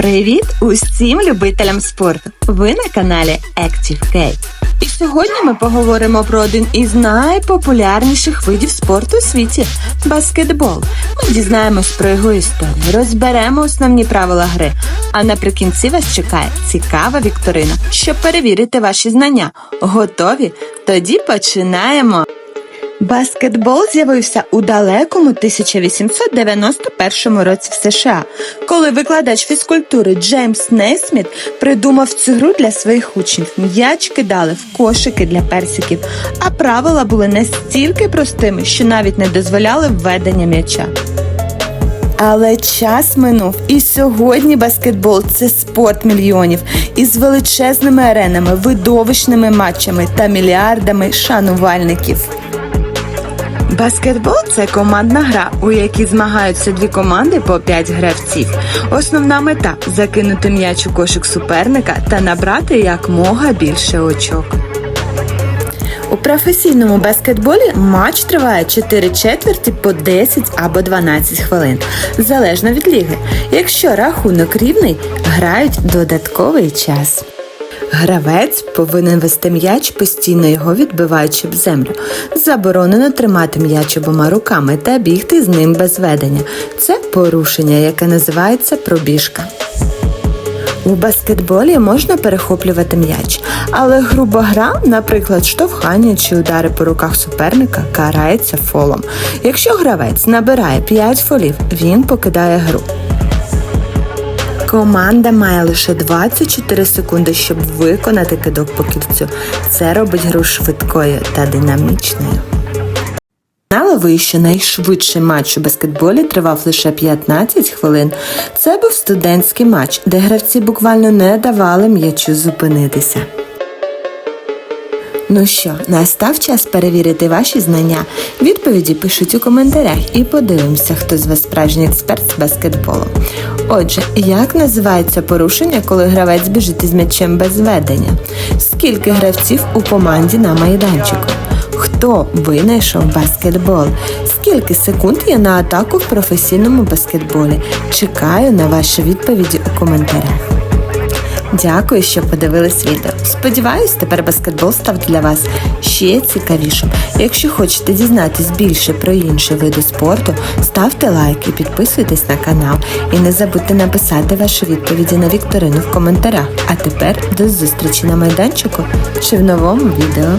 Привіт усім любителям спорту! Ви на каналі Active. І сьогодні ми поговоримо про один із найпопулярніших видів спорту у світі баскетбол. Ми дізнаємось про його історію, розберемо основні правила гри. А наприкінці вас чекає цікава вікторина, щоб перевірити ваші знання. Готові? Тоді починаємо! Баскетбол з'явився у далекому 1891 році в США, коли викладач фізкультури Джеймс Нейсміт придумав цю гру для своїх учнів. М'яч кидали в кошики для персиків, а правила були настільки простими, що навіть не дозволяли введення м'яча. Але час минув, і сьогодні баскетбол це спорт мільйонів із величезними аренами, видовищними матчами та мільярдами шанувальників. Баскетбол це командна гра, у якій змагаються дві команди по 5 гравців. Основна мета закинути м'яч у кошик суперника та набрати якмога більше очок. У професійному баскетболі матч триває 4 четверті по 10 або 12 хвилин, залежно від ліги. Якщо рахунок рівний, грають додатковий час. Гравець повинен вести м'яч, постійно його відбиваючи об землю. Заборонено тримати м'яч обома руками та бігти з ним без ведення. Це порушення, яке називається пробіжка. У баскетболі можна перехоплювати м'яч, але груба гра, наприклад, штовхання чи удари по руках суперника, карається фолом. Якщо гравець набирає 5 фолів, він покидає гру. Команда має лише 24 секунди, щоб виконати кидок по кільцю. Це робить гру швидкою та динамічною. Знали що найшвидший матч у баскетболі тривав лише 15 хвилин. Це був студентський матч, де гравці буквально не давали м'ячу зупинитися. Ну що, настав час перевірити ваші знання. Відповіді пишуть у коментарях і подивимося, хто з вас справжній експерт з баскетболу. Отже, як називається порушення, коли гравець біжить із м'ячем без ведення? Скільки гравців у команді на майданчику? Хто винайшов баскетбол? Скільки секунд є на атаку в професійному баскетболі? Чекаю на ваші відповіді у коментарях. Дякую, що подивились відео. Сподіваюсь, тепер баскетбол став для вас ще цікавішим. Якщо хочете дізнатись більше про інші види спорту, ставте лайк і підписуйтесь на канал. І не забудьте написати ваші відповіді на вікторину в коментарях. А тепер до зустрічі на майданчику чи в новому відео.